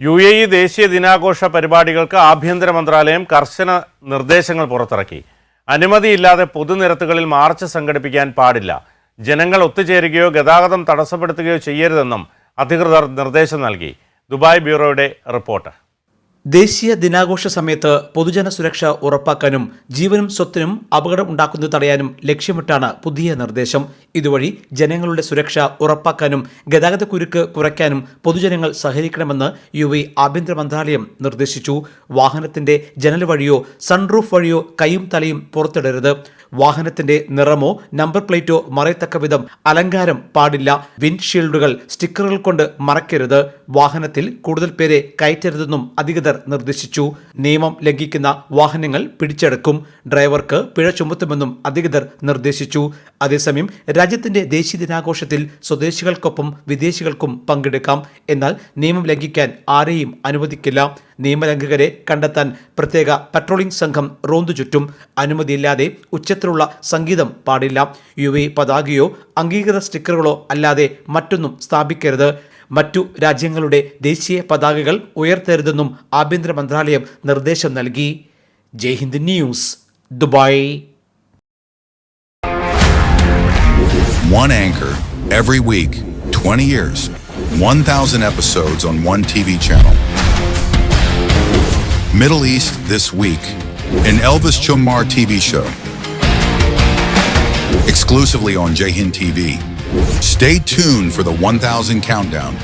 U A E ദേശീയ ദിനാഘോഷ പരിപാടികൾക്ക് ആഭ്യന്തര മന്ത്രാലയം കർശന നിർദ്ദേശങ്ങൾ പുറത്തിറക്കി. അനുമതിയില്ലാതെ പൊതുനിരത്തുകളിൽ മാർച്ച് സംഘടിപ്പിക്കാൻ പാടില്ല. ജനങ്ങൾ ഒത്തുചേരുകയോ ഗതാഗതം തടസ്സപ്പെടുത്തുകയോ ചെയ്യരുതെന്നും അധികൃതർ നിർദ്ദേശം നൽകി. ദുബായ് ബ്യൂറോയുടെ റിപ്പോർട്ട്. ദേശീയ ദിനാഘോഷ സമയത്ത് പൊതുജന സുരക്ഷ ഉറപ്പാക്കാനും ജീവനും സ്വത്തിനും അപകടം ഉണ്ടാക്കുന്നത് തടയാനും ലക്ഷ്യമിട്ടാണ് പുതിയ നിർദ്ദേശം. ഇതുവഴി ജനങ്ങളുടെ സുരക്ഷ ഉറപ്പാക്കാനും ഗതാഗത കുരുക്ക് കുറയ്ക്കാനും പൊതുജനങ്ങൾ സഹകരിക്കണമെന്ന് യു എ ആഭ്യന്തര മന്ത്രാലയം നിർദ്ദേശിച്ചു. വാഹനത്തിന്റെ ജനൽ വഴിയോ സൺറൂഫ് വഴിയോ കൈയും തലയും പുറത്തിടരുത്. വാഹനത്തിന്റെ നിറമോ നമ്പർ പ്ലേറ്റോ മറയത്തക്ക വിധം അലങ്കാരം പാടില്ല. വിൻഡ്ഷീൽഡുകൾ സ്റ്റിക്കറുകൾ കൊണ്ട് മറയ്ക്കരുത്. വാഹനത്തിൽ കൂടുതൽ പേരെ കയറ്റരുതെന്നും അധികൃതർ നിർദ്ദേശിച്ചു. നിയമം ലംഘിക്കുന്ന വാഹനങ്ങൾ പിടിച്ചെടുക്കും. ഡ്രൈവർക്ക് പിഴ ചുമത്തുമെന്നും അധികൃതർ നിർദ്ദേശിച്ചു. അതേസമയം രാജ്യത്തിന്റെ ദേശീയ ദിനാഘോഷത്തിൽ സ്വദേശികൾക്കൊപ്പം വിദേശികൾക്കും പങ്കെടുക്കാം. എന്നാൽ നിയമം ലംഘിക്കാൻ ആരെയും അനുവദിക്കില്ല. നിയമലംഘകരെ കണ്ടെത്താൻ പ്രത്യേക പട്രോളിംഗ് സംഘം റോന്തു ചുറ്റും. അനുമതിയില്ലാതെ ഉച്ചത്തിലുള്ള സംഗീതം പാടില്ല. യു പതാകയോ അംഗീകൃത സ്റ്റിക്കറുകളോ അല്ലാതെ മറ്റൊന്നും സ്ഥാപിക്കരുത്. മറ്റു രാജ്യങ്ങളുടെ ദേശീയ പതാകകൾ ഉയർത്തരുതെന്നും ആഭ്യന്തര മന്ത്രാലയം നിർദ്ദേശം നൽകി Jaihind news Dubai One anchor every week, 20 years, 1,000 episodes on one TV channel. Middle East this week, an Elvis Chumar TV show. Exclusively on Jahin TV. Stay tuned for the 1,000 countdown